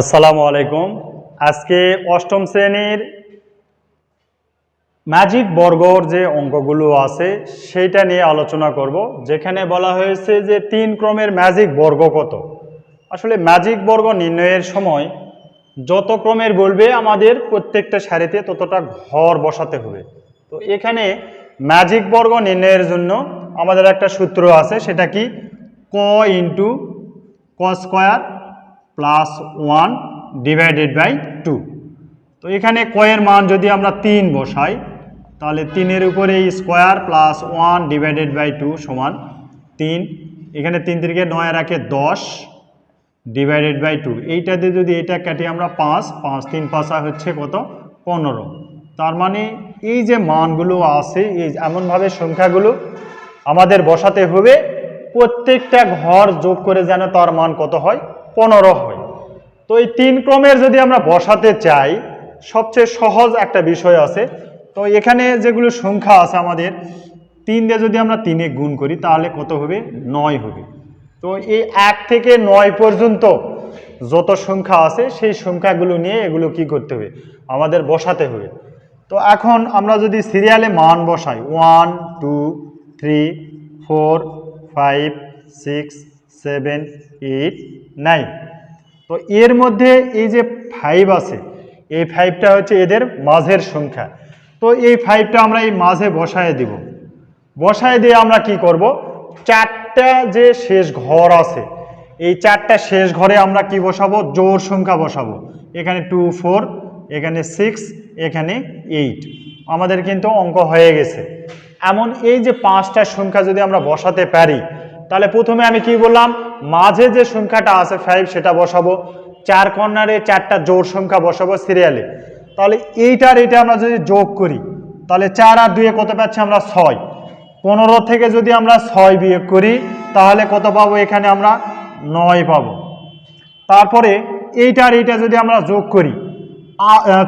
আসসালামু আলাইকুম। আজকে অষ্টম শ্রেণির ম্যাজিক বর্গর যে অঙ্কগুলো আছে, সেইটা নিয়ে আলোচনা করব, যেখানে বলা হয়েছে যে তিন ক্রমের ম্যাজিক বর্গ কত। আসলে ম্যাজিক বর্গ নির্ণয়ের সময় যত ক্রমের বলবে, আমাদের প্রত্যেকটা সারিতে ততটা ঘর বসাতে হবে। তো এখানে ম্যাজিক বর্গ নির্ণয়ের জন্য আমাদের একটা সূত্র আছে, সেটা কি? ক ইন্টু ক square plus one divided by two তো এখানে কয়ের মান যদি আমরা তিন বসাই, তাহলে তিনের উপরে square plus one divided by two সমান তিন। এখানে তিন তিনকে নয় রাখে দশ ডিভাইডেড বাই টু এইটাতে যদি এটা কেটে আমরা পাঁচ পাঁচ তিন পাঁচা হচ্ছে কত? পনেরো। তার মানে এই যে মানগুলো আছে, এই এমনভাবে সংখ্যাগুলো আমাদের বসাতে হবে, প্রত্যেকটা ঘর যোগ করে যেন তার মান কত হয়? পনেরো হয়। তো এই তিন ক্রমের যদি আমরা বসাতে চাই, সবচেয়ে সহজ একটা বিষয় আছে। তো এখানে যেগুলো সংখ্যা আছে আমাদের, তিন দিয়ে যদি আমরা তিনে গুণ করি, তাহলে কত হবে? নয় হবে। তো এই এক থেকে নয় পর্যন্ত যত সংখ্যা আছে, সেই সংখ্যাগুলো নিয়ে এগুলো কি করতে হবে? আমাদের বসাতে হবে। তো এখন আমরা যদি সিরিয়ালে মান বসাই, one, two, three, four, five, six, seven, eight, nine. তো এর মধ্যে এই যে ফাইভ আছে, এই ফাইভটা হচ্ছে এদের মাঝের সংখ্যা। তো এই ফাইভটা আমরা এই মাঝে বসায় দিব। বসায় দিয়ে আমরা কি করব? চারটা যে শেষ ঘর আছে, এই চারটা শেষ ঘরে আমরা কি বসাবো? জোর সংখ্যা বসাবো। এখানে টু ফোর এখানে সিক্স এখানে এইট আমাদের কিন্তু অঙ্ক হয়ে গেছে। এমন এই যে পাঁচটা সংখ্যা যদি আমরা বসাতে পারি, তাহলে প্রথমে আমি কি বললাম? মাঝে যে সংখ্যাটা আছে ফাইভ সেটা বসাবো। চার কর্নারে চারটা জোর সংখ্যা বসাবো সিরিয়ালে তাহলে এইটার এটা আমরা যদি যোগ করি, তাহলে চার আর দুয়ে কত পাচ্ছি আমরা ছয়। পনেরো থেকে যদি আমরা ছয় বিয়োগ করি, তাহলে কত পাবো? এখানে আমরা নয় পাবো। তারপরে এইটার এইটা যদি আমরা যোগ করি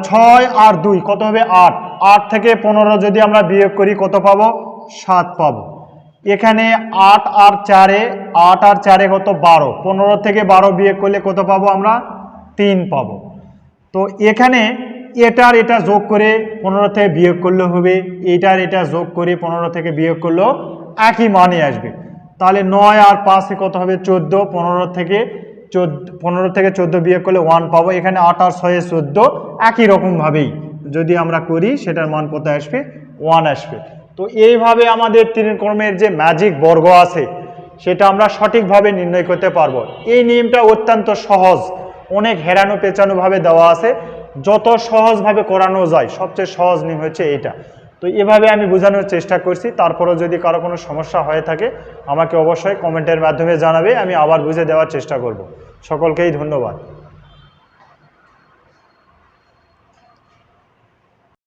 ছয় আর দুই কত হবে? আট। আট থেকে পনেরো যদি আমরা বিয়োগ করি, কত পাবো? সাত পাবো। এখানে আট আর চারে, আট আর চারে কত? বারো। পনেরো থেকে বারো বিয়ে করলে কত পাবো আমরা? তিন পাবো। তো এখানে এটার এটা যোগ করে পনেরো থেকে বিয়োগ করলে হবে। এটার এটা যোগ করে পনেরো থেকে বিয়োগ করলেও একই মানে আসবে। তাহলে নয় আর পাঁচে কত হবে? চোদ্দ। পনেরো থেকে চোদ্দ, পনেরো থেকে চোদ্দ বিয়োগ করলে ওয়ান পাবো। এখানে আট আর ছয়ে চোদ্দ। একই রকমভাবেই যদি আমরা করি, সেটার মান কত আসবে? ওয়ান আসবে। তো এইভাবে আমাদের তিন ক্রমের যে ম্যাজিক বর্গ আছে, সেটা আমরা সঠিকভাবে নির্ণয় করতে পারব। এই নিয়মটা অত্যন্ত সহজ। অনেক হেরানো পেঁচানোভাবে দেওয়া আছে। যত সহজভাবে করানো যায়, সবচেয়ে সহজ নিয়ম হচ্ছে এইটা। তো এভাবে আমি বোঝানোর চেষ্টা করছি। তারপরেও যদি কারও কোনো সমস্যা হয়ে থাকে, আমাকে অবশ্যই কমেন্টের মাধ্যমে জানাবে। আমি আবার বুঝে দেওয়ার চেষ্টা করব। সকলকেই ধন্যবাদ।